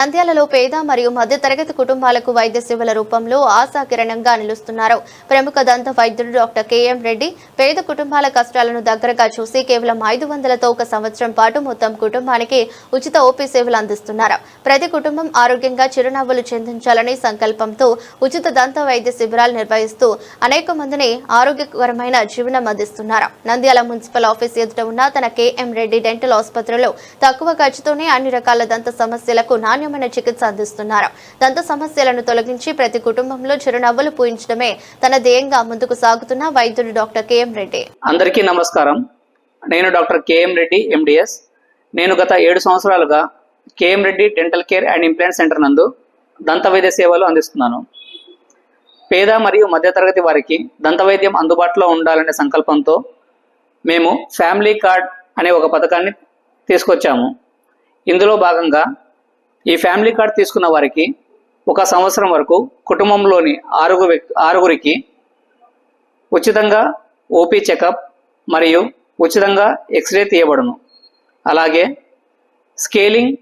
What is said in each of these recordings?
నంద్యాలలో పేద మరియు మధ్యతరగతి కుటుంబాలకు వైద్య సేవల రూపంలో ఆశాకిరణంగా నిలుస్తున్నారు. ప్రముఖ దంత వైద్యుడు డాక్టర్ కెఎం రెడ్డి పేద కుటుంబాల కష్టాలను దగ్గరగా చూసి కేవలం ఐదు వందలతో ఒక సంవత్సరం పాటు మొత్తం కుటుంబానికి ఉచిత ఓపీ సేవలు అందిస్తున్నారు. ప్రతి కుటుంబం ఆరోగ్యంగా చిరునవ్వులు చెందించాలనే సంకల్పంతో ఉచిత దంత వైద్య శిబిరాలు నిర్వహిస్తూ అనేక మందిని ఆరోగ్యకరమైన జీవనం అందిస్తున్నారు. నంద్యాల మున్సిపల్ ఆఫీస్ ఎదుట ఉన్న తన కెఎం రెడ్డి డెంటల్ ఆసుపత్రిలో తక్కువ ఖర్చుతోనే అన్ని రకాల దంత సమస్యలకు నాణ్యమైన చికిత్స అందిస్తున్నారు. దంత సమస్యలను తొలగించి ప్రతి కుటుంబంలో చిరునవ్వులు పూయించడమే తన ధ్యేయంగా ముందుకు సాగుతున్న వైద్యుడు డాక్టర్ కెఎం రెడ్డి. అందరికీ నమస్కారం. నేను డాక్టర్ కెఎం రెడ్డి ఎండిఎస్ నేను గత ఏడు సంవత్సరాలుగా KM Reddy dental care and implant centre నందు దంత వైద్య సేవలు అందిస్తున్నాను. పేద మరియు మధ్యతరగతి వారికి దంతవైద్యం అందుబాటులో ఉండాలనే సంకల్పంతో మేము ఫ్యామిలీ కార్డ్ అనే ఒక పథకాన్ని తీసుకొచ్చాము. ఇందులో భాగంగా ఈ ఫ్యామిలీ కార్డ్ తీసుకున్న వారికి ఒక సంవత్సరం వరకు కుటుంబంలోని ఆరుగురు వ్యక్తి ఆరుగురికి ఉచితంగా ఓపీ చెకప్ మరియు ఉచితంగా ఎక్స్రే తీయబడును. అలాగే స్కేలింగ్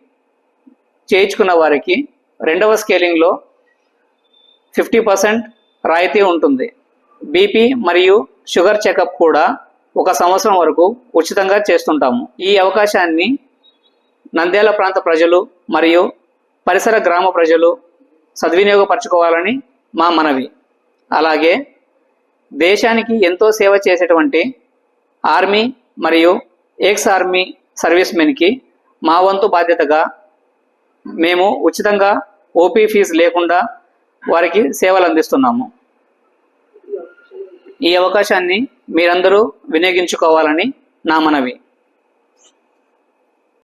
చేయించుకున్న వారికి రెండవ స్కేలింగ్లో ఫిఫ్టీ పర్సెంట్ రాయితీ ఉంటుంది. బీపీ మరియు షుగర్ చెకప్ కూడా ఒక సంవత్సరం వరకు ఉచితంగా చేస్తుంటాము. ఈ అవకాశాన్ని నంద్యాల ప్రాంత ప్రజలు మరియు పరిసర గ్రామ ప్రజలు సద్వినియోగపరచుకోవాలని మా మనవి. అలాగే దేశానికి ఎంతో సేవ చేసేటువంటి ఆర్మీ మరియు ఎక్స్ ఆర్మీ సర్వీస్ మెన్కి మా వంతు బాధ్యతగా మేము ఉచితంగా ఓపీ ఫీజు లేకుండా వారికి సేవలు అందిస్తున్నాము. ఈ అవకాశాన్ని మీరందరూ వినియోగించుకోవాలని నా మనవి.